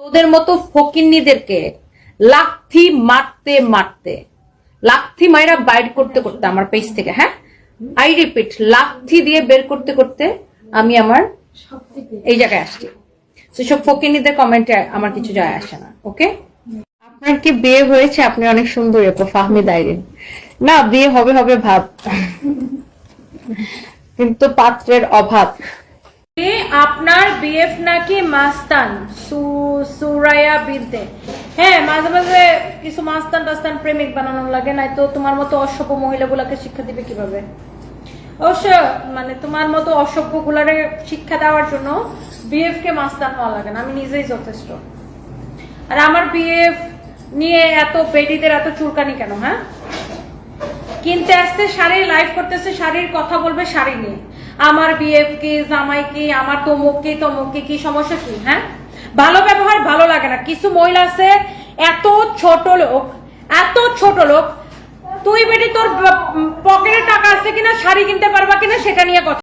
তোদের মতো ফকিন্নিদেরকে লাথি মারতে মারতে, লাথি মাইরা বাইর করতে করতে আমার পেজ থেকে হ্যাঁ? আই রিপিট লাথি দিয়ে বের করতে করতে আমি আমার এই জায়গায় আসছি। সেসব ফকিন্নিদের কমেন্টে আমার কিছু যায় আসে না ওকে আপনার কি বিয়ে হয়েছে? আপনি অনেক সুন্দর আপু ফাহমিদ আইরিন না, বিয়ে হবে হবে ভাব। কিন্তু পাত্রের অভাব। আপনার বিএফ নাকি মাস্তান? সুরাইয়া বিনতে হ্যাঁ মাঝে মাঝে কিছু মাস্তান টাস্তান প্রেমিক বানানো লাগে নাই তো তোমার মতো অসভ্য শিক্ষা দিবে কীভাবে? অবশ্য মানে তোমার মতো অসভ্য গুলারে শিক্ষা দেওয়ার জন্য বিএফ কে মাস্তান হওয়া লাগে না, আমি নিজেই যথেষ্ট। আর আমার বিএফ নিয়ে এত বেডিদের এত চুলকানি কেন হ্যাঁ? কিনতে আসছে শাড়ি লাইভ করতেছে, শাড়ির কথা বলবে, শাড়ি নিয়ে। আমার বিএফ কি, জামাই কি, আমার তমুক কি তমুক কি কি সমস্যা কি হ্যাঁ? ভালো ব্যবহার ভালো লাগে না। কিছু মহিলা আছে, এত ছোট লোক, এত ছোট লোক, তুই বেটি তোর পকেটে টাকা আছে কিনা, শাড়ি কিনতে পারবা কিনা, সেটা নিয়ে কথা